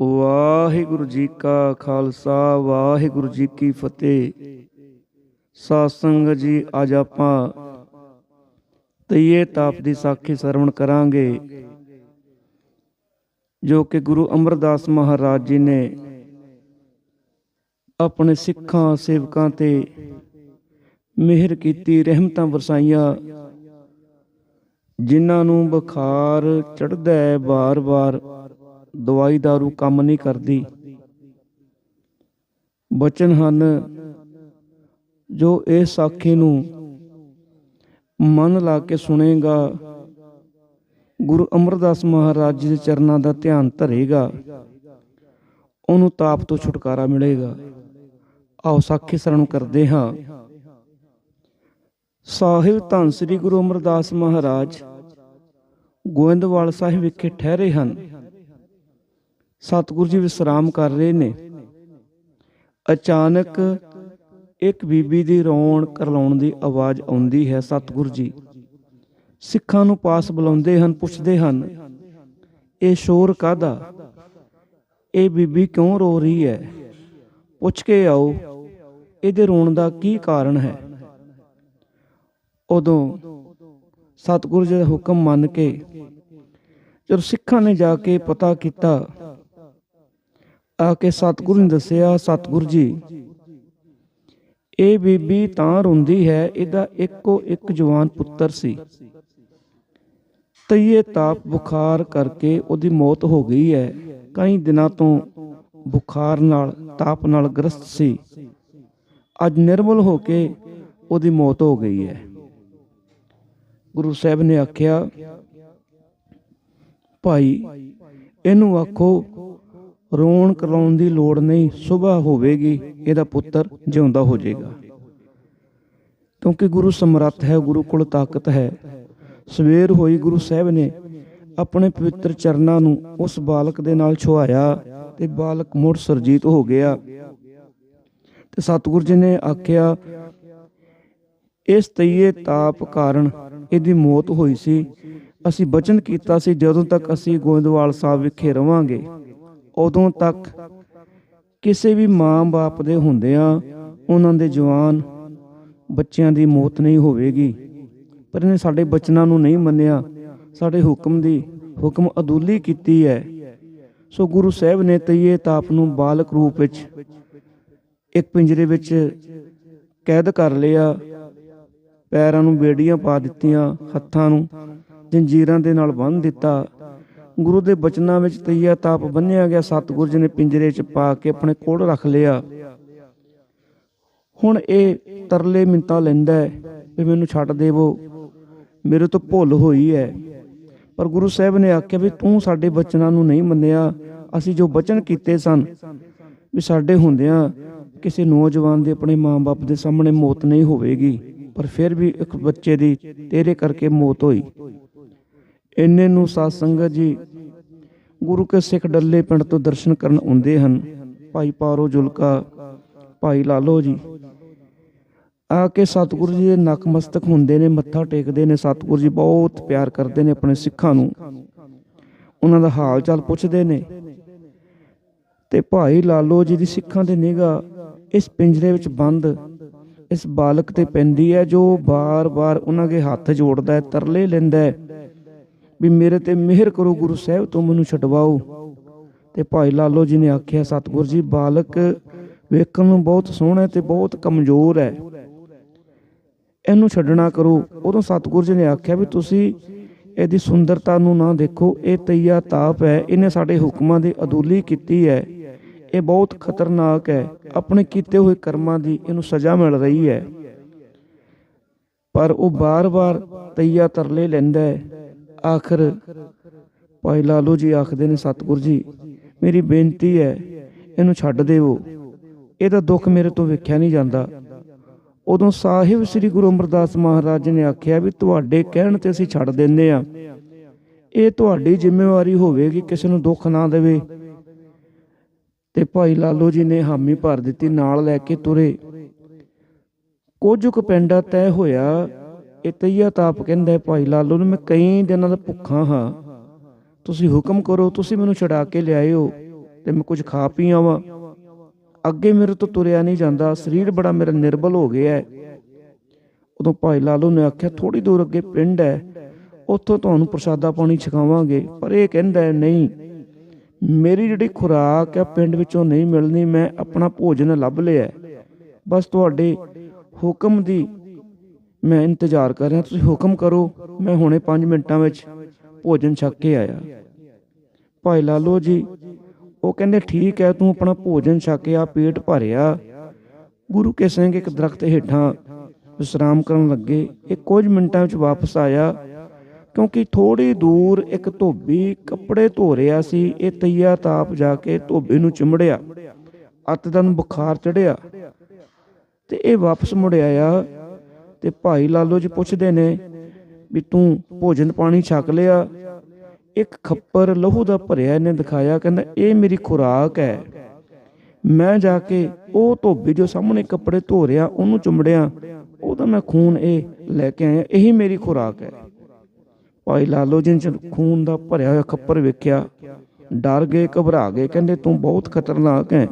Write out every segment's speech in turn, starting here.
ਵਾਹਿਗੁਰੂ ਜੀ ਕਾ ਖਾਲਸਾ, ਵਾਹਿਗੁਰੂ ਜੀ ਕੀ ਫਤਿਹ। ਸਾਧ ਜੀ, ਅੱਜ ਆਪਾਂ ਤਈਏ ਤਾਪ ਦੀ ਸਾਖੀ ਸਰਵਣ ਕਰਾਂਗੇ, ਜੋ ਕਿ ਗੁਰੂ ਅਮਰਦਾਸ ਮਹਾਰਾਜ ਜੀ ਨੇ ਆਪਣੇ ਸਿੱਖਾਂ, ਸੇਵਕਾਂ ਤੇ ਮਿਹਰ ਕੀਤੀ, ਰਹਿਮਤਾਂ ਵਰਸਾਈਆਂ, ਜਿਨ੍ਹਾਂ ਨੂੰ ਬੁਖਾਰ ਚੜਦਾ ਹੈ ਬਾਰ-ਬਾਰ। ਦਵਾਈ ਦਾਰੂ ਕੰਮ ਨਹੀਂ ਕਰਦੀ। ਬਚਨ ਹਨ ਜੋ ਇਹ ਸਾਖੀ ਨੂੰ ਮਨ ਲਾ ਕੇ ਸੁਣੇਗਾ। ਗੁਰੂ ਅਮਰਦਾਸ ਮਹਾਰਾਜ ਜੀ ਦੇ ਚਰਨਾਂ ਦਾ ਧਿਆਨ ਧਰੇਗਾ। ਉਹਨੂੰ ਤਾਪ ਤੋਂ ਛੁਟਕਾਰਾ ਮਿਲੇਗਾ। ਆਓ ਸਾਖੀ ਸਰਣ ਕਰਦੇ ਹਾਂ। ਸਾਹਿਬ ਧੰਨ ਸ੍ਰੀ ਗੁਰੂ ਅਮਰਦਾਸ ਮਹਾਰਾਜ, ਗੋਇੰਦਵਾਲ ਸਾਹਿਬ ਵਿਖੇ ਠਹਿਰੇ ਹਨ। ਸਤਿਗੁਰੂ ਜੀ ਵਿਸਰਾਮ ਕਰ ਰਹੇ ਨੇ। ਅਚਾਨਕ ਇੱਕ ਬੀਬੀ ਦੀ ਰੋਣ ਕਰਲਾਉਣ ਦੀ ਆਵਾਜ਼ ਆਉਂਦੀ ਹੈ, ਸਤਿਗੁਰੂ ਜੀ। ਸਿੱਖਾਂ ਨੂੰ ਪਾਸ ਬੁਲਾਉਂਦੇ ਹਨ, ਪੁੱਛਦੇ ਹਨ, ਇਹ ਸ਼ੋਰ ਕਾਦਾ ਇਹ ਬੀਬੀ ਕਿਉਂ ਰੋ ਰਹੀ ਹੈ? ਪੁੱਛ ਕੇ ਆਓ, ਇਹਦੇ ਰੋਣ ਦਾ ਕੀ ਕਾਰਨ ਹੈ? ਉਦੋਂ ਸਤਿਗੁਰੂ ਜੀ ਦਾ ਹੁਕਮ ਮੰਨ ਕੇ, ਜਦੋਂ ਸਿੱਖਾਂ ਨੇ ਜਾ ਕੇ ਪਤਾ ਕੀਤਾ ਆ ਕੇ ਸਤਿਗੁਰੂ ਨੇ ਦੱਸਿਆ, ਸਤਿਗੁਰੂ ਜੀ, ਇਹ ਬੀਬੀ ਤਾਂ ਰੋਂਦੀ ਹੈ, ਇਹਦਾ ਇੱਕੋ ਇੱਕ ਜਵਾਨ ਪੁੱਤਰ ਸੀ। ਤਈਏ ਤਾਪ ਬੁਖਾਰ ਕਰਕੇ ਉਹਦੀ ਮੌਤ ਹੋ ਗਈ ਹੈ। ਕਈ ਦਿਨਾਂ ਤੋਂ ਬੁਖਾਰ ਨਾਲ, ਤਾਪ ਨਾਲ ਗ੍ਰਸਤ ਸੀ। ਅੱਜ ਨਿਰਮਲ ਹੋ ਕੇ ਉਹਦੀ ਮੌਤ ਹੋ ਗਈ ਹੈ। ਗੁਰੂ ਸਾਹਿਬ ਨੇ ਆਖਿਆ, ਭਾਈ, ਇਹਨੂੰ ਆਖੋ ਰੋਣ ਕਰਾਉਣ ਦੀ ਲੋੜ ਨਹੀਂ ਸਵੇਰ ਹੋਵੇਗੀ, ਇਹਦਾ ਪੁੱਤਰ ਜਿਉਂਦਾ ਹੋ ਜਾਏਗਾ। ਕਿਉਂਕਿ ਗੁਰੂ ਸਮਰੱਥ ਹੈ, ਗੁਰੂ ਕੋਲ ਤਾਕਤ ਹੈ। ਸਵੇਰ ਹੋਈ ਗੁਰੂ ਸਾਹਿਬ ਨੇ ਆਪਣੇ ਪਵਿੱਤਰ ਚਰਨਾਂ ਨੂੰ ਉਸ ਬਾਲਕ ਦੇ ਨਾਲ ਛੁਆਇਆ ਤੇ ਬਾਲਕ ਮੁੜ ਸਰਜੀਤ ਹੋ ਗਿਆ। ਤੇ ਸਤਿਗੁਰੂ ਜੀ ਨੇ ਆਖਿਆ, ਇਸ ਤਈਏ ਤਾਪ ਕਾਰਨ ਇਹਦੀ ਮੌਤ ਹੋਈ ਸੀ। ਅਸੀਂ ਬਚਨ ਕੀਤਾ ਸੀ ਜਦੋਂ ਤੱਕ ਅਸੀਂ ਗੋਇੰਦਵਾਲ ਸਾਹਿਬ ਵਿਖੇ ਰਵਾਂਗੇ। ਉਦੋਂ ਤੱਕ ਕਿਸੇ ਵੀ ਮਾਂ-ਬਾਪ ਦੇ ਹੁੰਦਿਆਂ ਉਹਨਾਂ ਦੇ ਜਵਾਨ ਬੱਚਿਆਂ ਦੀ ਮੌਤ ਨਹੀਂ ਹੋਵੇਗੀ। ਪਰ ਇਹਨੇ ਸਾਡੇ ਬਚਨਾਂ ਨੂੰ ਨਹੀਂ ਮੰਨਿਆ। ਸਾਡੇ ਹੁਕਮ ਦੀ ਹੁਕਮ ਅਦੂਲੀ ਕੀਤੀ ਹੈ। ਸੋ ਗੁਰੂ ਸਾਹਿਬ ਨੇ ਤਈਏ ਤਾਪ ਨੂੰ ਬਾਲਕ ਰੂਪ ਵਿੱਚ ਇੱਕ ਪਿੰਜਰੇ ਵਿੱਚ ਕੈਦ ਕਰ ਲਿਆ। ਪੈਰਾਂ ਨੂੰ ਬੇੜੀਆਂ ਪਾ ਦਿੱਤੀਆਂ, ਹੱਥਾਂ ਨੂੰ ਜੰਜੀਰਾਂ ਦੇ ਨਾਲ ਬੰਨ੍ਹ ਦਿੱਤਾ। ਗੁਰੂ ਦੇ ਬਚਨਾਂ ਵਿੱਚ ਤਈਆ ਤਾਪ ਬੰਨਿਆ ਗਿਆ, ਸਤਿਗੁਰੂ ਜੀ ਨੇ ਪਿੰਜਰੇ 'ਚ ਪਾ ਕੇ ਆਪਣੇ ਕੋਲ ਰੱਖ ਲਿਆ। ਹੁਣ ਇਹ ਤਰਲੇ ਮਿੰਤਾ ਲੈਂਦਾ ਹੈ ਵੀ ਮੈਨੂੰ ਛੱਡ ਦੇਵੋ। ਮੇਰੇ ਤੋਂ ਭੁੱਲ ਹੋਈ ਹੈ। ਪਰ ਗੁਰੂ ਸਾਹਿਬ ਨੇ ਆਖਿਆ ਵੀ ਤੂੰ ਸਾਡੇ ਬਚਨਾਂ ਨੂੰ ਨਹੀਂ ਮੰਨਿਆ। ਅਸੀਂ ਜੋ ਬਚਨ ਕੀਤੇ ਸਨ ਵੀ ਸਾਡੇ ਹੁੰਦਿਆਂ ਕਿਸੇ ਨੌਜਵਾਨ ਦੇ ਆਪਣੇ ਮਾਂ-ਬਾਪ ਦੇ ਸਾਹਮਣੇ ਮੌਤ ਨਹੀਂ ਹੋਵੇਗੀ, ਪਰ ਫਿਰ ਵੀ ਇੱਕ ਬੱਚੇ ਦੀ ਤੇਰੇ ਕਰਕੇ ਮੌਤ ਹੋਈ। ਇੰਨੇ ਨੂੰ ਸਾਧ ਸੰਗਤ ਜੀ, ਗੁਰੂ ਕੇ ਸਿੱਖ ਡੱਲੇ ਪਿੰਡ ਤੋਂ ਦਰਸ਼ਨ ਕਰਨ ਆਉਂਦੇ ਹਨ। ਭਾਈ ਪਾਰੋ ਜੁਲਕਾ, ਭਾਈ ਲਾਲੋ ਜੀ। ਆ ਕੇ ਸਤਿਗੁਰੂ ਜੀ ਦੇ ਨਕਮਸਤਕ ਹੁੰਦੇ ਨੇ, ਮੱਥਾ ਟੇਕਦੇ ਨੇ। ਸਤਿਗੁਰੂ ਜੀ ਬਹੁਤ ਪਿਆਰ ਕਰਦੇ ਨੇ ਆਪਣੇ ਸਿੱਖਾਂ ਨੂੰ। ਉਹਨਾਂ ਦਾ ਹਾਲ ਚਾਲ ਪੁੱਛਦੇ ਨੇ। ਤੇ ਭਾਈ ਲਾਲੋ ਜੀ ਦੀ ਸਿੱਖਾਂ ਦੇ ਨਿਗਾ ਇਸ ਪਿੰਜਰੇ ਵਿੱਚ ਬੰਦ, ਇਸ ਬਾਲਕ ਤੇ ਪੈਂਦੀ ਹੈ, ਜੋ ਬਾਰ-ਬਾਰ ਉਹਨਾਂ ਦੇ ਹੱਥ ਜੋੜਦਾ ਹੈ, ਤਰਲੇ ਲੈਂਦਾ ਹੈ। ਵੀ ਮੇਰੇ ਤੇ ਮਿਹਰ ਕਰੋ ਗੁਰੂ ਸਾਹਿਬ, ਤੋਂ ਮੈਨੂੰ ਛਡਵਾਓ। ਤੇ ਭਾਈ ਲਾਲੋ ਜੀ ਨੇ ਆਖਿਆ, ਸਤਿਗੁਰੂ ਜੀ, ਬਾਲਕ ਵੇਖਣ ਨੂੰ ਬਹੁਤ ਸੋਹਣਾ ਤੇ ਬਹੁਤ ਕਮਜ਼ੋਰ ਹੈ। ਇਹਨੂੰ ਛੱਡਣਾ ਕਰੋ। ਉਦੋਂ ਸਤਿਗੁਰੂ ਜੀ ਨੇ ਆਖਿਆ ਵੀ ਤੁਸੀਂ ਇਹਦੀ ਸੁੰਦਰਤਾ ਨੂੰ ਨਾ ਦੇਖੋ, ਇਹ ਤਈਆ ਤਾਪ ਹੈ, ਇਹਨੇ ਸਾਡੇ ਹੁਕਮਾਂ ਦੀ ਅਦੂਲੀ ਕੀਤੀ ਹੈ। ਇਹ ਬਹੁਤ ਖਤਰਨਾਕ ਹੈ। ਆਪਣੇ ਕੀਤੇ ਹੋਏ ਕਰਮਾਂ ਦੀ ਇਹਨੂੰ ਸਜ਼ਾ ਮਿਲ ਰਹੀ ਹੈ। ਪਰ ਉਹ ਬਾਰ-ਬਾਰ ਤਈਆ ਤਰਲੇ ਲੈਂਦਾ ਹੈ। ਆਖਰ। ਭਾਈ ਲਾਲੂ ਜੀ ਆਖਦੇ ਨੇ, ਸਤਿਗੁਰੂ ਜੀ, ਮੇਰੀ ਬੇਨਤੀ ਹੈ, ਇਹਨੂੰ ਛੱਡ ਦੇਵੋ। ਇਹਦਾ ਦੁੱਖ ਮੇਰੇ ਤੋਂ ਵੇਖਿਆ ਨਹੀਂ ਜਾਂਦਾ। ਉਦੋਂ ਸਾਹਿਬ ਸ੍ਰੀ ਗੁਰੂ ਅਮਰਦਾਸ ਮਹਾਰਾਜ ਨੇ ਆਖਿਆ ਵੀ ਤੁਹਾਡੇ ਕਹਿਣ ਤੇ ਅਸੀਂ ਛੱਡ ਦਿੰਨੇ ਆ ਇਹ ਤੁਹਾਡੀ ਜ਼ਿੰਮੇਵਾਰੀ ਹੋਵੇਗੀ, ਕਿਸੇ ਨੂੰ ਦੁੱਖ ਨਾ ਦੇਵੇ। ਤੇ ਭਾਈ ਲਾਲੋ ਜੀ ਨੇ ਹਾਮੀ ਭਰ ਦਿੱਤੀ, ਨਾਲ ਲੈ ਕੇ ਤੁਰੇ। ਕੁਝ ਕੁ ਪਿੰਡਾ ਤੈ ਹੋਇਆ ਇਹ ਤਈਆ ਤਾਪ ਕਹਿੰਦਾ ਭਾਈ ਲਾਲੂ ਨੂੰ ਮੈਂ ਕਈ ਦਿਨਾਂ ਦਾ ਭੁੱਖਾ ਹਾਂ। ਤੁਸੀਂ ਹੁਕਮ ਕਰੋ, ਤੁਸੀਂ ਮੈਨੂੰ ਛਡਾ ਕੇ ਲਿਆਇਓ ਤੇ ਮੈਂ ਕੁਝ ਖਾ ਪੀ ਆਵਾਂ। ਅੱਗੇ ਮੇਰੇ ਤੋਂ ਤੁਰਿਆ ਨਹੀਂ ਜਾਂਦਾ, ਸਰੀਰ ਬੜਾ ਮੇਰਾ ਨਿਰਬਲ ਹੋ ਗਿਆ ਹੈ। ਉਦੋਂ ਭਾਈ ਲਾਲੂ ਨੇ ਆਖਿਆ ਥੋੜੀ ਦੂਰ ਅੱਗੇ ਪਿੰਡ ਹੈ, ਉੱਥੋਂ ਤੁਹਾਨੂੰ ਪ੍ਰਸ਼ਾਦਾ ਪਾਣੀ ਛਕਾਵਾਂਗੇ। ਪਰ ਇਹ ਕਹਿੰਦਾ ਨਹੀਂ, ਮੇਰੀ ਜਿਹੜੀ ਖੁਰਾਕ ਹੈ ਪਿੰਡ ਵਿੱਚੋਂ ਨਹੀਂ ਮਿਲਣੀ, ਮੈਂ ਆਪਣਾ ਭੋਜਨ ਲੱਭ ਲਿਆ ਬਸ ਤੁਹਾਡੇ ਹੁਕਮ ਦੀ ਮੈਂ ਇੰਤਜ਼ਾਰ ਕਰ ਰਿਹਾ, ਤੁਸੀਂ ਹੁਕਮ ਕਰੋ, ਮੈਂ ਹੁਣੇ 5 ਮਿੰਟਾਂ ਵਿੱਚ ਭੋਜਨ ਛਕ ਕੇ ਆਇਆ। ਭਾਈ ਲਾਲੋ ਜੀ, ਉਹ ਕਹਿੰਦੇ, ਠੀਕ ਹੈ, ਤੂੰ ਆਪਣਾ ਭੋਜਨ ਛਕਿਆ ਪੇਟ ਭਰਿਆ। ਗੁਰੂ ਕੇ ਸਿੰਘ ਇੱਕ ਦਰਖਤ ਹੇਠਾਂ ਵਿਸ਼ਰਾਮ ਕਰਨ ਲੱਗੇ। ਇਹ ਕੁਝ ਮਿੰਟਾਂ ਵਿੱਚ ਵਾਪਸ ਆਇਆ, ਕਿਉਂਕਿ ਥੋੜੀ ਦੂਰ ਇੱਕ ਧੋਬੀ ਕੱਪੜੇ ਧੋ ਰਿਹਾ ਸੀ। ਇਹ ਤਈਆ ਤਾਪ ਜਾ ਕੇ ਧੋਬੀ ਨੂੰ ਚਿਮੜਿਆ ਅੱਤ ਬੁਖਾਰ ਚੜਿਆ ਤੇ ਇਹ ਵਾਪਸ ਮੁੜ ਆਇਆ। ਤੇ ਭਾਈ ਲਾਲੋ ਜੀ ਪੁੱਛਦੇ ਨੇ ਵੀ ਤੂੰ ਭੋਜਨ ਪਾਣੀ ਛਕ ਲਿਆ, ਇੱਕ ਖੱਪਰ ਲਹੂ ਦਾ ਭਰਿਆ ਇਹਨੇ ਦਿਖਾਇਆ, ਕਹਿੰਦਾ, ਇਹ ਮੇਰੀ ਖੁਰਾਕ ਹੈ। ਮੈਂ ਜਾ ਕੇ ਉਹ ਧੋਬੀ ਜੋ ਸਾਹਮਣੇ ਕੱਪੜੇ ਧੋ ਰਿਹਾ ਉਹਨੂੰ ਚੁੰਮੜਿਆ, ਉਹਦਾ ਮੈਂ ਖੂਨ ਇਹ ਲੈ ਕੇ ਆਇਆ, ਇਹੀ ਮੇਰੀ ਖੁਰਾਕ ਹੈ। ਭਾਈ ਲਾਲੋ ਜੀ ਨੇ ਖੂਨ ਦਾ ਭਰਿਆ ਹੋਇਆ ਖੱਪਰ ਵੇਖਿਆ, ਡਰ ਗਏ, ਘਬਰਾ ਗਏ, ਕਹਿੰਦੇ, ਤੂੰ ਬਹੁਤ ਖਤਰਨਾਕ ਹੈ।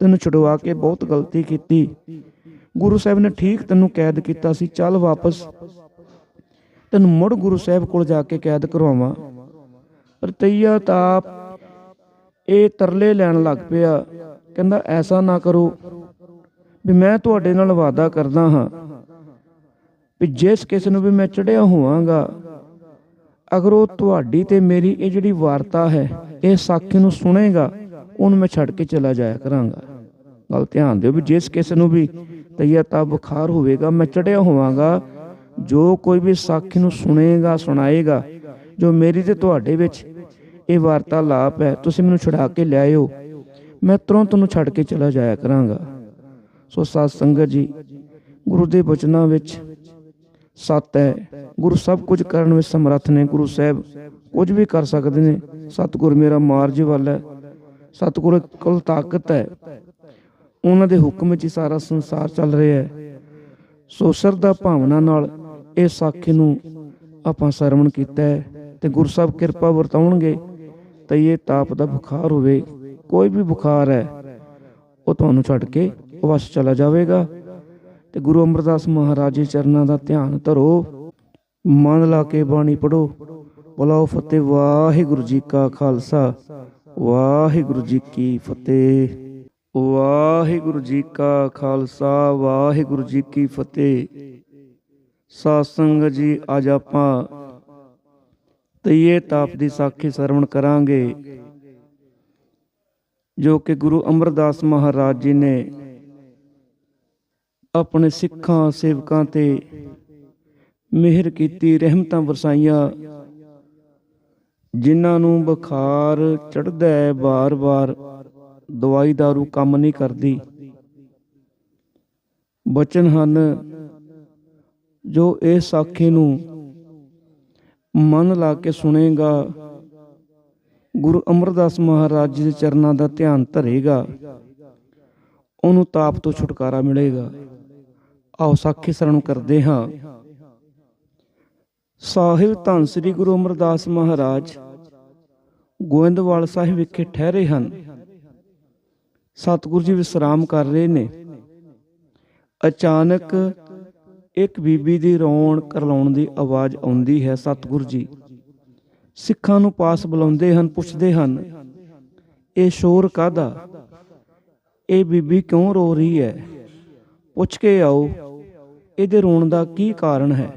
ਤੈਨੂੰ ਛੁਡਵਾ ਕੇ ਬਹੁਤ ਗਲਤੀ ਕੀਤੀ। ਗੁਰੂ ਸਾਹਿਬ ਨੇ ਠੀਕ ਤੈਨੂੰ ਕੈਦ ਕੀਤਾ ਸੀ, ਚੱਲ ਵਾਪਸ। ਤੈਨੂੰ ਮੁੜ ਗੁਰੂ ਸਾਹਿਬ ਕੋਲ ਜਾ ਕੇ ਕੈਦ ਕਰਵਾਵਾਂ। ਪਰ ਤਈਆ ਤਾਪ ਇਹ ਤਰਲੇ ਲੈਣ ਲੱਗ ਪਿਆ। ਕਹਿੰਦਾ, ਐਸਾ ਨਾ ਕਰੋ ਵੀ ਮੈਂ ਤੁਹਾਡੇ ਨਾਲ ਵਾਅਦਾ ਕਰਦਾ ਹਾਂ ਵੀ ਜਿਸ ਕਿਸ ਨੂੰ ਵੀ ਮੈਂ ਚੜਿਆ ਹੋਵਾਂਗਾ, ਅਗਰ ਉਹ ਤੁਹਾਡੀ ਤੇ ਮੇਰੀ ਇਹ ਜਿਹੜੀ ਵਾਰਤਾ ਹੈ, ਇਹ ਸਾਖੀ ਨੂੰ ਸੁਣੇਗਾ, ਉਹਨੂੰ ਮੈਂ ਛੱਡ ਕੇ ਚਲਾ ਜਾਇਆ ਕਰਾਂਗਾ। ਗੱਲ ਧਿਆਨ ਦਿਓ ਵੀ ਜਿਸ ਕਿਸ ਨੂੰ ਵੀ ਤਈਅਤਾ ਬੁਖਾਰ ਹੋਵੇਗਾ, ਮੈਂ ਚੜਿਆ ਹੋਵਾਂਗਾ। ਜੋ ਕੋਈ ਵੀ ਸਾਖੀ ਨੂੰ ਸੁਣੇਗਾ, ਸੁਣਾਏਗਾ, ਜੋ ਮੇਰੀ ਤੇ ਤੁਹਾਡੇ ਵਿੱਚ ਇਹ ਵਾਰਤਾਲਾਪ ਹੈ, ਤੁਸੀਂ ਮੈਨੂੰ ਛੁਡਾ ਕੇ ਲਿਆਇਓ। ਮੈਂ ਤੁਰੰਤ ਉਹਨੂੰ ਛੱਡ ਕੇ ਚਲਾ ਜਾਇਆ ਕਰਾਂਗਾ। ਸੋ ਸਾਧ ਸੰਗਤ ਜੀ, ਗੁਰੂ ਦੇ ਬਚਨਾਂ ਵਿੱਚ ਸੱਤ ਹੈ। ਗੁਰੂ ਸਭ ਕੁਝ ਕਰਨ ਵਿੱਚ ਸਮਰੱਥ ਨੇ, ਗੁਰੂ ਸਾਹਿਬ ਕੁਝ ਵੀ ਕਰ ਸਕਦੇ ਨੇ। ਸਤਿਗੁਰ ਮੇਰਾ ਮਾਰਜ ਵਾਲਾ ਹੈ। ਸਤਿਗੁਰ ਕੋਲ ਤਾਕਤ ਹੈ। ਉਹਨਾਂ ਦੇ ਹੁਕਮ ਵਿੱਚ ਹੀ ਸਾਰਾ ਸੰਸਾਰ ਚੱਲ ਰਿਹਾ ਹੈ। ਸੋ ਸਰਦਾ ਭਾਵਨਾ ਨਾਲ ਇਹ ਸਾਖੀ ਨੂੰ ਆਪਾਂ ਸਰਵਣ ਕੀਤਾ ਹੈ ਤੇ ਗੁਰੂ ਸਾਹਿਬ ਕਿਰਪਾ ਵਰਤਾਉਣਗੇ ਤੇ ਇਹ ਤਾਪ ਦਾ ਬੁਖਾਰ ਹੋਵੇ, ਕੋਈ ਵੀ ਬੁਖਾਰ ਹੈ, ਉਹ ਤੁਹਾਨੂੰ ਛੱਡ ਕੇ ਵਸ ਚਲਾ ਜਾਵੇਗਾ। ਤੇ ਗੁਰੂ ਅਮਰਦਾਸ ਮਹਾਰਾਜ ਜੀ ਚਰਨਾਂ ਦਾ ਧਿਆਨ ਧਰੋ, ਮਨ ਲਾ ਕੇ ਬਾਣੀ ਪੜੋ ਬੁਲਾਓ ਫਤਿਹ, ਵਾਹਿਗੁਰੂ ਜੀ ਕਾ ਖਾਲਸਾ, ਵਾਹਿਗੁਰੂ ਜੀ ਕੀ ਫਤਿਹ। ਵਾਹਿਗੁਰੂ ਜੀ ਕਾ ਖਾਲਸਾ, ਵਾਹਿਗੁਰੂ ਜੀ ਕੀ ਫਤਿਹ। ਸਾਧ ਸੰਗਤ ਜੀ, ਅੱਜ ਆਪਾਂ ਤਈਏ ਤਾਪ ਦੀ ਸਾਖੀ ਸਰਵਣ ਕਰਾਂਗੇ, ਜੋ ਕਿ ਗੁਰੂ ਅਮਰਦਾਸ ਮਹਾਰਾਜ ਜੀ ਨੇ ਆਪਣੇ ਸਿੱਖਾਂ, ਸੇਵਕਾਂ ਤੇ ਮਿਹਰ ਕੀਤੀ, ਰਹਿਮਤਾਂ ਵਰਸਾਈਆਂ, ਜਿਨ੍ਹਾਂ ਨੂੰ ਬੁਖਾਰ ਚੜਦਾ ਹੈ ਬਾਰ-ਬਾਰ। ਦਵਾਈ ਦਾਰੂ ਕੰਮ ਨਹੀਂ ਕਰਦੀ। ਬਚਨ ਹਨ, ਜੋ ਇਹ ਸਾਖੀ ਨੂੰ ਮਨ ਲਾ ਕੇ ਸੁਣੇਗਾ, ਗੁਰੂ ਅਮਰਦਾਸ ਮਹਾਰਾਜ ਜੀ ਦੇ ਚਰਨਾਂ ਦਾ ਧਿਆਨ ਧਰੇਗਾ, ਉਹਨੂੰ ਤਾਪ ਤੋਂ ਛੁਟਕਾਰਾ ਮਿਲੇਗਾ। ਆਓ ਸਾਖੀ ਸਰਣ ਕਰਦੇ ਹਾਂ। ਸਾਹਿਬ ਧੰਨ ਸ੍ਰੀ ਗੁਰੂ ਅਮਰਦਾਸ ਮਹਾਰਾਜ, ਗੋਇੰਦਵਾਲ ਸਾਹਿਬ ਵਿਖੇ ਠਹਿਰੇ ਹਨ। ਸਤਿਗੁਰੂ ਜੀ ਵਿਸਰਾਮ ਕਰ ਰਹੇ ਨੇ। ਅਚਾਨਕ ਇੱਕ ਬੀਬੀ ਦੀ ਰੋਣ ਕਰਲਾਉਣ ਦੀ ਆਵਾਜ਼ ਆਉਂਦੀ ਹੈ, ਸਤਿਗੁਰੂ ਜੀ। ਸਿੱਖਾਂ ਨੂੰ ਪਾਸ ਬੁਲਾਉਂਦੇ ਹਨ, ਪੁੱਛਦੇ ਹਨ, ਇਹ ਸ਼ੋਰ ਕਾਦਾ ਇਹ ਬੀਬੀ ਕਿਉਂ ਰੋ ਰਹੀ ਹੈ? ਪੁੱਛ ਕੇ ਆਓ, ਇਹਦੇ ਰੋਣ ਦਾ ਕੀ ਕਾਰਨ ਹੈ?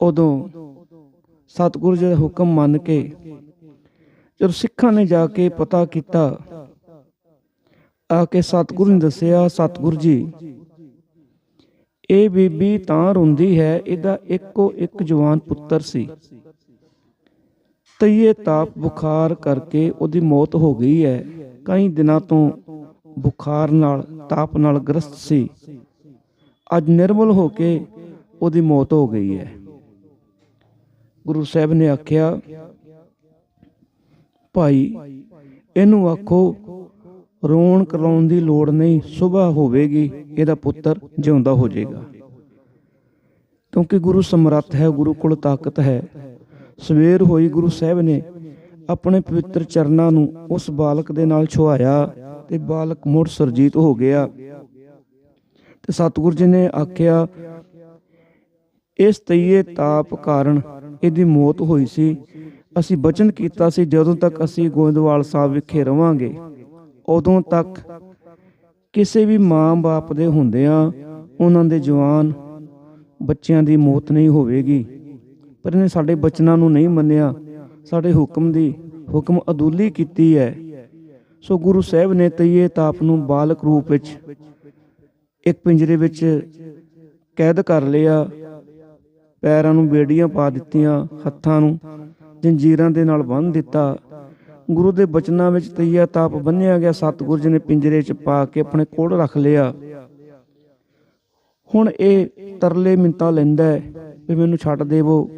ਉਦੋਂ ਸਤਿਗੁਰੂ ਜੀ ਦਾ ਹੁਕਮ ਮੰਨ ਕੇ, ਜਦੋਂ ਸਿੱਖਾਂ ਨੇ ਜਾ ਕੇ ਪਤਾ ਕੀਤਾ ਆ ਕੇ ਸਤਿਗੁਰੂ ਨੇ ਦੱਸਿਆ, ਸਤਿਗੁਰੂ ਜੀ, ਇਹ ਬੀਬੀ ਤਾਂ ਰੋਂਦੀ ਹੈ, ਇਹਦਾ ਇੱਕੋ ਇੱਕ ਜਵਾਨ ਪੁੱਤਰ ਸੀ। ਤਈਏ ਤਾਪ ਬੁਖਾਰ ਕਰਕੇ ਉਹਦੀ ਮੌਤ ਹੋ ਗਈ ਹੈ। ਕਈ ਦਿਨਾਂ ਤੋਂ ਬੁਖਾਰ ਨਾਲ, ਤਾਪ ਨਾਲ ਗ੍ਰਸਤ ਸੀ। ਅੱਜ ਨਿਰਮਲ ਹੋ ਕੇ ਉਹਦੀ ਮੌਤ ਹੋ ਗਈ ਹੈ। ਗੁਰੂ ਸਾਹਿਬ ਨੇ ਆਖਿਆ, ਭਾਈ, ਇਹਨੂੰ ਆਖੋ ਰੋਣ ਕਰਾਉਣ ਦੀ ਲੋੜ ਨਹੀਂ ਸਵੇਰ ਹੋਵੇਗੀ, ਇਹਦਾ ਪੁੱਤਰ ਜਿਉਂਦਾ ਹੋ ਜਾਏਗਾ। ਕਿਉਂਕਿ ਗੁਰੂ ਸਮਰੱਥ ਹੈ, ਗੁਰੂ ਕੋਲ ਤਾਕਤ ਹੈ। ਸਵੇਰ ਹੋਈ ਗੁਰੂ ਸਾਹਿਬ ਨੇ ਆਪਣੇ ਪਵਿੱਤਰ ਚਰਨਾਂ ਨੂੰ ਉਸ ਬਾਲਕ ਦੇ ਨਾਲ ਛੁਹਾਇਆ ਤੇ ਬਾਲਕ ਮੁੜ ਸਰਜੀਤ ਹੋ ਗਿਆ। ਤੇ ਸਤਿਗੁਰੂ ਜੀ ਨੇ ਆਖਿਆ, ਇਸ ਤਈਏ ਤਾਪ ਕਾਰਨ ਇਹਦੀ ਮੌਤ ਹੋਈ ਸੀ। ਅਸੀਂ ਬਚਨ ਕੀਤਾ ਸੀ ਜਦੋਂ ਤੱਕ ਅਸੀਂ ਗੋਇੰਦਵਾਲ ਸਾਹਿਬ ਵਿਖੇ ਰਵਾਂਗੇ। ਉਦੋਂ ਤੱਕ ਕਿਸੇ ਵੀ ਮਾਂ-ਬਾਪ ਦੇ ਹੁੰਦਿਆਂ ਉਹਨਾਂ ਦੇ ਜਵਾਨ ਬੱਚਿਆਂ ਦੀ ਮੌਤ ਨਹੀਂ ਹੋਵੇਗੀ। ਪਰ ਇਹਨੇ ਸਾਡੇ ਬਚਨਾਂ ਨੂੰ ਨਹੀਂ ਮੰਨਿਆ। ਸਾਡੇ ਹੁਕਮ ਦੀ ਹੁਕਮ ਅਦੂਲੀ ਕੀਤੀ ਹੈ। ਸੋ ਗੁਰੂ ਸਾਹਿਬ ਨੇ ਤਈਏ ਤਾਪ ਨੂੰ ਬਾਲਕ ਰੂਪ ਵਿੱਚ ਇੱਕ ਪਿੰਜਰੇ ਵਿੱਚ ਕੈਦ ਕਰ ਲਿਆ। ਪੈਰਾਂ ਨੂੰ ਬੇੜੀਆਂ ਪਾ ਦਿੱਤੀਆਂ, ਹੱਥਾਂ ਨੂੰ ਜੰਜੀਰਾਂ ਦੇ ਨਾਲ ਬੰਨ੍ਹ ਦਿੱਤਾ। ਗੁਰੂ ਦੇ ਬਚਨਾਂ ਵਿੱਚ ਤਈਆ ਤਾਪ ਬੰਨਿਆ ਗਿਆ, ਸਤਿਗੁਰੂ ਜੀ ਨੇ ਪਿੰਜਰੇ 'ਚ ਪਾ ਕੇ ਆਪਣੇ ਕੋਲ ਰੱਖ ਲਿਆ। ਹੁਣ ਇਹ ਤਰਲੇ ਮਿੰਤਾ ਲੈਂਦਾ ਹੈ ਵੀ ਮੈਨੂੰ ਛੱਡ ਦੇਵੋ।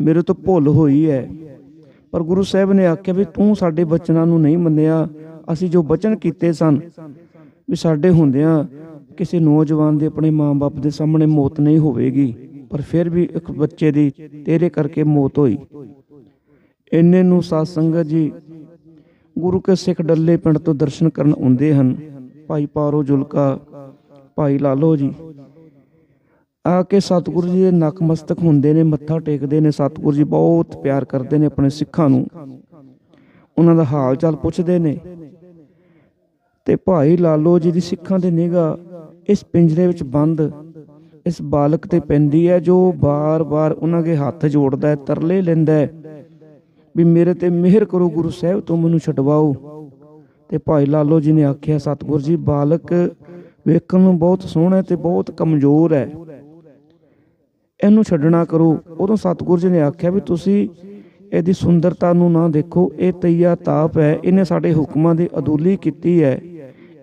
ਮੇਰੇ ਤੋਂ ਭੁੱਲ ਹੋਈ ਹੈ। ਪਰ ਗੁਰੂ ਸਾਹਿਬ ਨੇ ਆਖਿਆ ਵੀ ਤੂੰ ਸਾਡੇ ਬਚਨਾਂ ਨੂੰ ਨਹੀਂ ਮੰਨਿਆ। ਅਸੀਂ ਜੋ ਬਚਨ ਕੀਤੇ ਸਨ ਵੀ ਸਾਡੇ ਹੁੰਦਿਆਂ ਕਿਸੇ ਨੌਜਵਾਨ ਦੇ ਆਪਣੇ ਮਾਂ-ਬਾਪ ਦੇ ਸਾਹਮਣੇ ਮੌਤ ਨਹੀਂ ਹੋਵੇਗੀ, ਪਰ ਫਿਰ ਵੀ ਇੱਕ ਬੱਚੇ ਦੀ ਤੇਰੇ ਕਰਕੇ ਮੌਤ ਹੋਈ। ਇੰਨੇ ਨੂੰ ਸਾਧ ਸੰਗਤ ਜੀ, ਗੁਰੂ ਕੇ ਸਿੱਖ ਡੱਲੇ ਪਿੰਡ ਤੋਂ ਦਰਸ਼ਨ ਕਰਨ ਆਉਂਦੇ ਹਨ। ਭਾਈ ਪਾਰੋ ਜੁਲਕਾ, ਭਾਈ ਲਾਲੋ ਜੀ। ਆ ਕੇ ਸਤਿਗੁਰੂ ਜੀ ਦੇ ਨਕਮਸਤਕ ਹੁੰਦੇ ਨੇ, ਮੱਥਾ ਟੇਕਦੇ ਨੇ। ਸਤਿਗੁਰੂ ਜੀ ਬਹੁਤ ਪਿਆਰ ਕਰਦੇ ਨੇ ਆਪਣੇ ਸਿੱਖਾਂ ਨੂੰ। ਉਹਨਾਂ ਦਾ ਹਾਲ ਚਾਲ ਪੁੱਛਦੇ ਨੇ। ਤੇ ਭਾਈ ਲਾਲੋ ਜੀ ਦੀ ਸਿੱਖਾਂ ਦੇ ਨਿਗਾਹ ਇਸ ਪਿੰਜਰੇ ਵਿੱਚ ਬੰਦ, ਇਸ ਬਾਲਕ ਤੇ ਪੈਂਦੀ ਹੈ, ਜੋ ਬਾਰ-ਬਾਰ ਉਹਨਾਂ ਦੇ ਹੱਥ ਜੋੜਦਾ ਹੈ, ਤਰਲੇ ਲੈਂਦਾ ਹੈ। ਵੀ ਮੇਰੇ ਤੇ ਮਿਹਰ ਕਰੋ ਗੁਰੂ ਸਾਹਿਬ, ਤੋਂ ਮੈਨੂੰ ਛਡਵਾਓ। ਤੇ ਭਾਈ ਲਾਲੋ ਜੀ ਨੇ ਆਖਿਆ, ਸਤਿਗੁਰੂ ਜੀ, ਬਾਲਕ ਵੇਖਣ ਨੂੰ ਬਹੁਤ ਸੋਹਣਾ ਹੈ ਤੇ ਬਹੁਤ ਕਮਜ਼ੋਰ ਹੈ। ਇਹਨੂੰ ਛੱਡਣਾ ਕਰੋ। ਉਦੋਂ ਸਤਿਗੁਰੂ ਜੀ ਨੇ ਆਖਿਆ ਵੀ ਤੁਸੀਂ ਇਹਦੀ ਸੁੰਦਰਤਾ ਨੂੰ ਨਾ ਦੇਖੋ, ਇਹ ਤਈਆ ਤਾਪ ਹੈ, ਇਹਨੇ ਸਾਡੇ ਹੁਕਮਾਂ ਦੀ ਅਦੂਲੀ ਕੀਤੀ ਹੈ।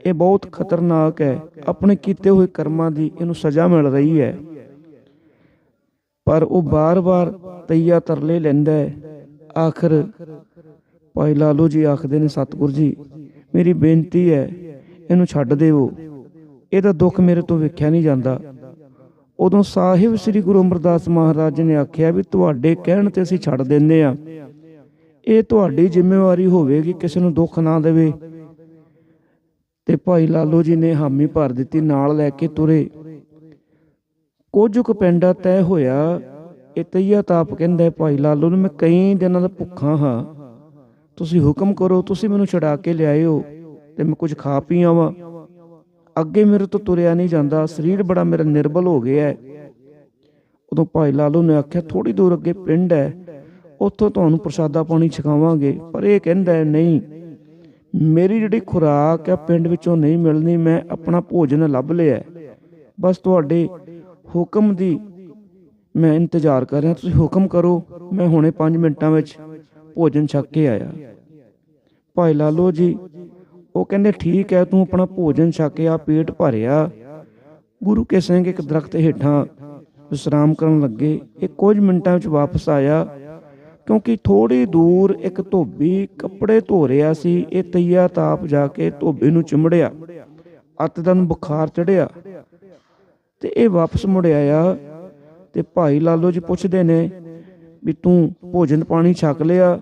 ਇਹ ਬਹੁਤ ਖਤਰਨਾਕ ਹੈ। ਆਪਣੇ ਕੀਤੇ ਹੋਏ ਕਰਮਾਂ ਦੀ ਇਹਨੂੰ ਸਜ਼ਾ ਮਿਲ ਰਹੀ ਹੈ। ਪਰ ਉਹ ਬਾਰ-ਬਾਰ ਤਈਆ ਤਰਲੇ ਲੈਂਦਾ ਹੈ। ਆਖਰ। ਭਾਈ ਲਾਲੂ ਜੀ ਆਖਦੇ ਨੇ, ਸਤਿਗੁਰੂ ਜੀ, ਮੇਰੀ ਬੇਨਤੀ ਹੈ, ਇਹਨੂੰ ਛੱਡ ਦੇਵੋ। ਇਹਦਾ ਦੁੱਖ ਮੇਰੇ ਤੋਂ ਵੇਖਿਆ ਨਹੀਂ ਜਾਂਦਾ। ਉਦੋਂ ਸਾਹਿਬ ਸ੍ਰੀ ਗੁਰੂ ਅਮਰਦਾਸ ਮਹਾਰਾਜ ਨੇ ਆਖਿਆ ਵੀ ਤੁਹਾਡੇ ਕਹਿਣ ਤੇ ਅਸੀਂ ਛੱਡ ਦਿੰਨੇ ਆ ਇਹ ਤੁਹਾਡੀ ਜ਼ਿੰਮੇਵਾਰੀ ਹੋਵੇਗੀ, ਕਿਸੇ ਨੂੰ ਦੁੱਖ ਨਾ ਦੇਵੇ। ਤੇ ਭਾਈ ਲਾਲੋ ਜੀ ਨੇ ਹਾਮੀ ਭਰ ਦਿੱਤੀ, ਨਾਲ ਲੈ ਕੇ ਤੁਰੇ। ਕੁਝ ਕੁ ਪਿੰਡਾ ਤੈ ਹੋਇਆ ਇਹ ਤਈਆ ਤਾਪ ਕਹਿੰਦਾ ਭਾਈ ਲਾਲੋ ਨੂੰ ਮੈਂ ਕਈ ਦਿਨਾਂ ਦਾ ਭੁੱਖਾ ਹਾਂ। ਤੁਸੀਂ ਹੁਕਮ ਕਰੋ, ਤੁਸੀਂ ਮੈਨੂੰ ਛਡਾ ਕੇ ਲਿਆਇਓ ਤੇ ਮੈਂ ਕੁਝ ਖਾ ਪੀ ਆਵਾਂ। ਅੱਗੇ ਮੇਰੇ ਤੋਂ ਤੁਰਿਆ ਨਹੀਂ ਜਾਂਦਾ, ਸਰੀਰ ਬੜਾ ਮੇਰਾ ਨਿਰਬਲ ਹੋ ਗਿਆ ਹੈ। ਉਦੋਂ ਭਾਈ ਲਾਲੂ ਨੇ ਆਖਿਆ ਥੋੜੀ ਦੂਰ ਅੱਗੇ ਪਿੰਡ ਹੈ, ਉੱਥੋਂ ਤੁਹਾਨੂੰ ਪ੍ਰਸ਼ਾਦਾ ਪਾਣੀ ਛਕਾਵਾਂਗੇ। ਪਰ ਇਹ ਕਹਿੰਦਾ ਨਹੀਂ, ਮੇਰੀ ਜਿਹੜੀ ਖੁਰਾਕ ਹੈ ਪਿੰਡ ਵਿੱਚੋਂ ਨਹੀਂ ਮਿਲਣੀ, ਮੈਂ ਆਪਣਾ ਭੋਜਨ ਲੱਭ ਲਿਆ ਬਸ ਤੁਹਾਡੇ ਹੁਕਮ ਦੀ ਮੈਂ ਇੰਤਜ਼ਾਰ ਕਰ ਰਿਹਾ, ਤੁਸੀਂ ਹੁਕਮ ਕਰੋ, ਮੈਂ ਹੁਣੇ 5 ਮਿੰਟਾਂ ਵਿੱਚ ਭੋਜਨ ਛਕ ਕੇ ਆਇਆ। ਭਾਈ ਲਾਲੋ ਜੀ, ਉਹ ਕਹਿੰਦੇ, ਠੀਕ ਹੈ, ਤੂੰ ਆਪਣਾ ਭੋਜਨ ਛਕਿਆ ਪੇਟ ਭਰਿਆ। ਗੁਰੂ ਕੇ ਸਿੰਘ ਇੱਕ ਦਰਖਤ ਹੇਠਾਂ ਵਿਸਰਾਮ ਕਰਨ ਲੱਗੇ। ਇਹ ਕੁਝ ਮਿੰਟਾਂ ਵਿੱਚ ਵਾਪਸ ਆਇਆ, ਕਿਉਂਕਿ ਥੋੜੀ ਦੂਰ ਇੱਕ ਧੋਬੀ ਕੱਪੜੇ ਧੋ ਰਿਹਾ ਸੀ। ਇਹ ਤਈਆ ਤਾਪ ਜਾ ਕੇ ਧੋਬੀ ਨੂੰ ਚਿਮੜਿਆ ਅੱਤ ਬੁਖਾਰ ਚੜਿਆ ਤੇ ਇਹ ਵਾਪਸ ਮੁੜ ਆਇਆ। ਤੇ ਭਾਈ ਲਾਲੋ ਜੀ ਪੁੱਛਦੇ ਨੇ ਵੀ ਤੂੰ ਭੋਜਨ ਪਾਣੀ ਛਕ ਲਿਆ?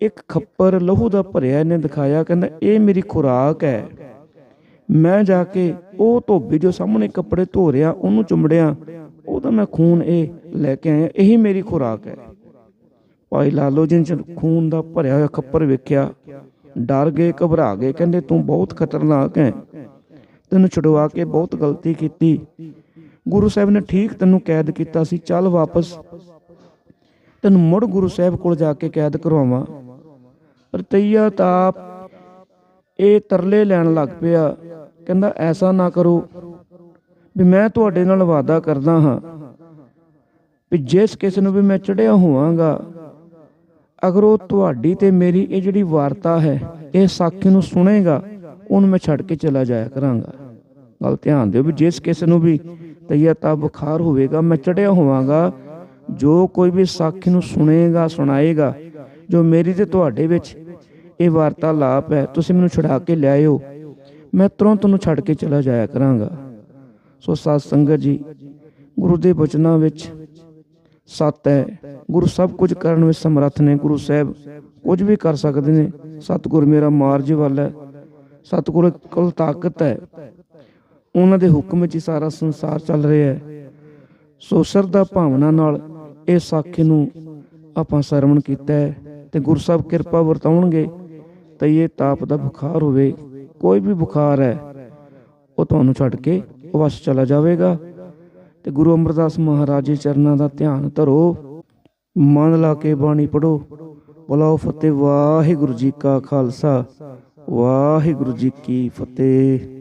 ਇੱਕ ਖੱਪਰ ਲਹੂ ਦਾ ਭਰਿਆ ਇਹਨੇ ਦਿਖਾਇਆ, ਕਹਿੰਦਾ, ਇਹ ਮੇਰੀ ਖੁਰਾਕ ਹੈ। ਮੈਂ ਜਾ ਕੇ ਉਹ ਧੋਬੀ ਜੋ ਸਾਹਮਣੇ ਕੱਪੜੇ ਧੋ ਰਿਹਾ ਉਹਨੂੰ ਚੁੰਮੜਿਆ, ਉਹਦਾ ਮੈਂ ਖੂਨ ਇਹ ਲੈ ਕੇ ਆਇਆ, ਇਹੀ ਮੇਰੀ ਖੁਰਾਕ ਹੈ। ਭਾਈ ਲਾਲੋ ਜੀ ਨੇ ਖੂਨ ਦਾ ਭਰਿਆ ਹੋਇਆ ਖੱਪਰ ਵੇਖਿਆ, ਡਰ ਗਏ, ਘਬਰਾ ਗਏ, ਕਹਿੰਦੇ, ਤੂੰ ਬਹੁਤ ਖਤਰਨਾਕ ਹੈ। ਤੈਨੂੰ ਛੁਡਵਾ ਕੇ ਬਹੁਤ ਗਲਤੀ ਕੀਤੀ। ਗੁਰੂ ਸਾਹਿਬ ਨੇ ਠੀਕ ਤੈਨੂੰ ਕੈਦ ਕੀਤਾ ਸੀ, ਚੱਲ ਵਾਪਸ। ਤੈਨੂੰ ਮੁੜ ਗੁਰੂ ਸਾਹਿਬ ਕੋਲ ਜਾ ਕੇ ਕੈਦ ਕਰਵਾਵਾਂ। ਪਰ ਤਈਆ ਤਾਪ ਇਹ ਤਰਲੇ ਲੈਣ ਲੱਗ ਪਿਆ। ਕਹਿੰਦਾ, ਐਸਾ ਨਾ ਕਰੋ ਵੀ ਮੈਂ ਤੁਹਾਡੇ ਨਾਲ ਵਾਅਦਾ ਕਰਦਾ ਹਾਂ ਵੀ ਜਿਸ ਕਿਸੇ ਨੂੰ ਵੀ ਮੈਂ ਚੜਿਆ ਹੋਵਾਂਗਾ, ਅਗਰ ਉਹ ਤੁਹਾਡੀ ਤੇ ਮੇਰੀ ਇਹ ਜਿਹੜੀ ਵਾਰਤਾ ਹੈ, ਇਹ ਸਾਖੀ ਨੂੰ ਸੁਣੇਗਾ, ਉਹਨੂੰ ਮੈਂ ਛੱਡ ਕੇ ਚਲਾ ਜਾਇਆ ਕਰਾਂਗਾ। ਗੱਲ ਧਿਆਨ ਦਿਓ ਵੀ ਜਿਸ ਕਿਸੇ ਨੂੰ ਵੀ ਤਈਅਤਾ ਬੁਖਾਰ ਹੋਵੇਗਾ, ਮੈਂ ਚੜਿਆ ਹੋਵਾਂਗਾ। ਜੋ ਕੋਈ ਵੀ ਸਾਖੀ ਨੂੰ ਸੁਣੇਗਾ, ਸੁਣਾਏਗਾ, ਜੋ ਮੇਰੀ ਤੇ ਤੁਹਾਡੇ ਵਿੱਚ ਇਹ ਵਾਰਤਾਲਾਪ ਹੈ, ਤੁਸੀਂ ਮੈਨੂੰ ਛੁਡਾ ਕੇ ਲਿਆਇਓ। ਮੈਂ ਤੁਰੰਤ ਉਹਨੂੰ ਛੱਡ ਕੇ ਚਲਾ ਜਾਇਆ ਕਰਾਂਗਾ। ਸੋ ਸਾਧ ਸੰਗਤ ਜੀ, ਗੁਰੂ ਦੇ ਬਚਨਾਂ ਵਿੱਚ ਸਤ ਹੈ। ਗੁਰੂ ਸਭ ਕੁਝ ਕਰਨ ਵਿੱਚ ਸਮਰੱਥ ਨੇ, ਗੁਰੂ ਸਾਹਿਬ ਕੁਝ ਵੀ ਕਰ ਸਕਦੇ ਨੇ। ਸਤਿਗੁਰ ਮੇਰਾ ਮਾਰਜ ਵਾਲਾ ਹੈ। ਸਤਿਗੁਰ ਕੋਲ ਤਾਕਤ ਹੈ। ਉਹਨਾਂ ਦੇ ਹੁਕਮ ਵਿੱਚ ਹੀ ਸਾਰਾ ਸੰਸਾਰ ਚੱਲ ਰਿਹਾ ਹੈ। ਸੋ ਸ਼ਰਧਾ ਭਾਵਨਾ ਨਾਲ ਇਹ ਸਾਖੀ ਨੂੰ ਆਪਾਂ ਸਰਵਣ ਕੀਤਾ ਹੈ ਤੇ ਗੁਰੂ ਸਾਹਿਬ ਕਿਰਪਾ ਵਰਤਾਉਣਗੇ ਤੇ ਇਹ ਤਾਪ ਦਾ ਬੁਖਾਰ ਹੋਵੇ, ਕੋਈ ਵੀ ਬੁਖਾਰ ਹੈ, ਉਹ ਤੁਹਾਨੂੰ ਛੱਡ ਕੇ ਵਸ ਚਲਾ ਜਾਵੇਗਾ। ਤੇ ਗੁਰੂ ਅਮਰਦਾਸ ਮਹਾਰਾਜ ਜੀ ਚਰਨਾਂ ਦਾ ਧਿਆਨ ਧਰੋ, ਮਨ ਲਾ ਕੇ ਬਾਣੀ ਪੜੋ ਬੁਲਾਓ ਫਤਿਹ, ਵਾਹਿਗੁਰੂ ਜੀ ਕਾ ਖਾਲਸਾ, ਵਾਹਿਗੁਰੂ ਜੀ ਕੀ ਫਤਿਹ।